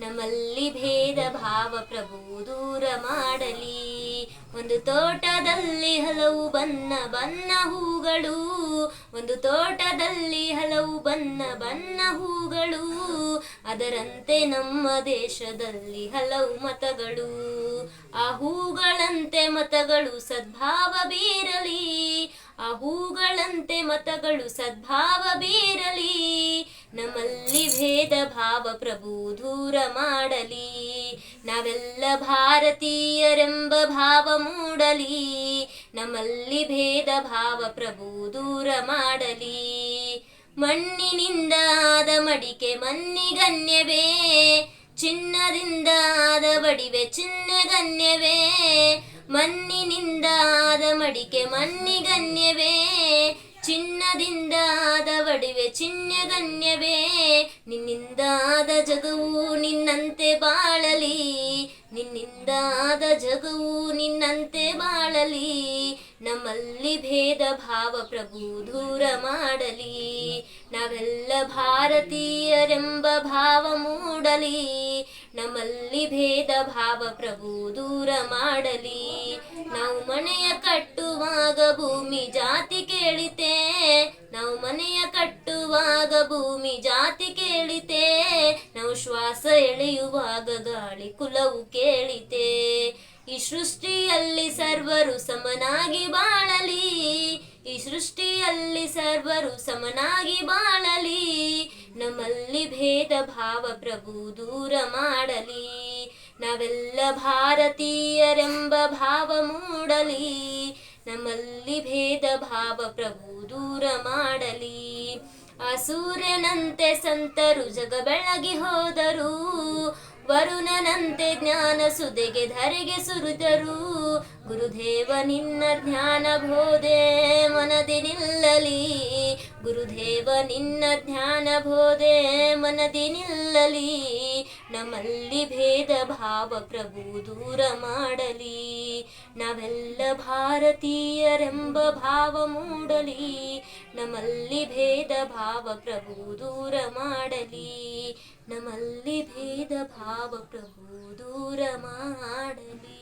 ನಮ್ಮಲ್ಲಿ ಭೇದ ಭಾವ ಪ್ರಭು ದೂರ ಮಾಡಲಿ. ಒಂದು ತೋಟದಲ್ಲಿ ಹಲವು ಬಣ್ಣ ಬಣ್ಣ ಹೂಗಳು. ಒಂದು ತೋಟದಲ್ಲಿ ಹಲವು ಬಣ್ಣ ಬಣ್ಣ ಹೂಗಳು. ಅದರಂತೆ ನಮ್ಮ ದೇಶದಲ್ಲಿ ಹಲವು ಮತಗಳು. ಆ ಹೂಗಳಂತೆ ಮತಗಳು ಸದ್ಭಾವ ಬೀರಲಿ. ಆ ಹೂಗಳಂತೆ ಮತಗಳು ಸದ್ಭಾವ ಬೀರಲಿ. ಭೇದ ಭಾವ ಪ್ರಭು ದೂರ ಮಾಡಲಿ. ನಾವೆಲ್ಲ ಭಾರತೀಯರೆಂಬ ಭಾವ ಮೂಡಲಿ. ನಮ್ಮಲ್ಲಿ ಭೇದ ಭಾವ ಪ್ರಭು ದೂರ ಮಾಡಲಿ. ಮಣ್ಣಿನಿಂದ ಆದ ಮಡಿಕೆ ಮನ್ನಿಗನ್ಯವೇ ಚಿನ್ನದಿಂದ ಆದ ಬಡಿವೆ ಚಿನ್ನಗನ್ಯವೇ ಮಣ್ಣಿನಿಂದ ಆದ ಮಡಿಕೆ ಮನ್ನಿಗನ್ಯವೇ ಚಿನ್ನದಿಂದ ಆದ ಬಡಿವೆ ಚಿನ್ನಗನ್ಯವೇ ನಿನ್ನಿಂದಾದ ಜಗವು ನಿನ್ನಂತೆ ಬಾಳಲಿ, ನಿನ್ನಿಂದಾದ ಜಗವು ನಿನ್ನಂತೆ ಬಾಳಲಿ, ನಮ್ಮಲ್ಲಿ ಭೇದ ಭಾವ ಪ್ರಭು ದೂರ ಮಾಡಲಿ, ನಾವೆಲ್ಲ ಭಾರತೀಯರೆಂಬ ಭಾವ ಮೂಡಲಿ, ನಮ್ಮಲ್ಲಿ ಭೇದ ಭಾವ ಪ್ರಭು ದೂರ ಮಾಡಲಿ. ನಾವು ಮನೆಯ ಕಟ್ಟುವಾಗ ಭೂಮಿ ಜಾತಿ ಕೇಳಿತೆ ನಾವು ಮನೆಯ ಕಟ್ಟುವಾಗ ಭೂಮಿ ಜಾತಿ ಕೇಳಿತೆ, ನಾವು ಶ್ವಾಸ ಎಳೆಯುವಾಗ ಗಾಳಿ ಕುಲವು ಕೇಳಿತೆ. ಈ ಸೃಷ್ಟಿಯಲ್ಲಿ ಸರ್ವರು ಸಮನಾಗಿ ಬಾಳಲಿ, ಈ ಸೃಷ್ಟಿಯಲ್ಲಿ ಸರ್ವರು ಸಮನಾಗಿ ಬಾಳಲಿ, ನಮ್ಮಲ್ಲಿ ಭೇದ ಭಾವ ಪ್ರಭು ದೂರ ಮಾಡಲಿ. ನಾವೆಲ್ಲ ಭಾರತೀಯರೆಂಬ ಭಾವ ಮೂಡಲಿ ನಮ್ಮಲ್ಲಿ ಭೇದ ಭಾವ ಪ್ರಭು ದೂರ ಮಾಡಲಿ. ಆ ಸೂರ್ಯನಂತೆ ಸಂತರು ಜಗ ಬೆಳಗಿ ಹೋದರು. ವರುಣನಂತೆ ಜ್ಞಾನ ಸುದೆಗೆ ಧರೆಗೆ ಸುರಿದರು. ಗುರುದೇವ ನಿನ್ನ ಜ್ಞಾನ ಬೋಧೆ ಮನದಿ ನಿಲ್ಲಲಿ. ಗುರುದೇವ ನಿನ್ನ ಜ್ಞಾನ ಬೋಧೆ ಮನದಿ ನಿಲ್ಲಲಿ. ನಮ್ಮಲ್ಲಿ ಭೇದ ಭಾವ ಪ್ರಭು ದೂರ ಮಾಡಲಿ. ನಾವೆಲ್ಲ ಭಾರತೀಯರೆಂಬ ಭಾವ ಮೂಡಲಿ ನಮ್ಮಲ್ಲಿ ಭೇದ ಭಾವ ಪ್ರಭು ದೂರ ಮಾಡಲಿ. ನಮ್ಮಲ್ಲಿ ಭೇದ ಭಾವ ಪ್ರಭು ದೂರ ಮಾಡಲಿ.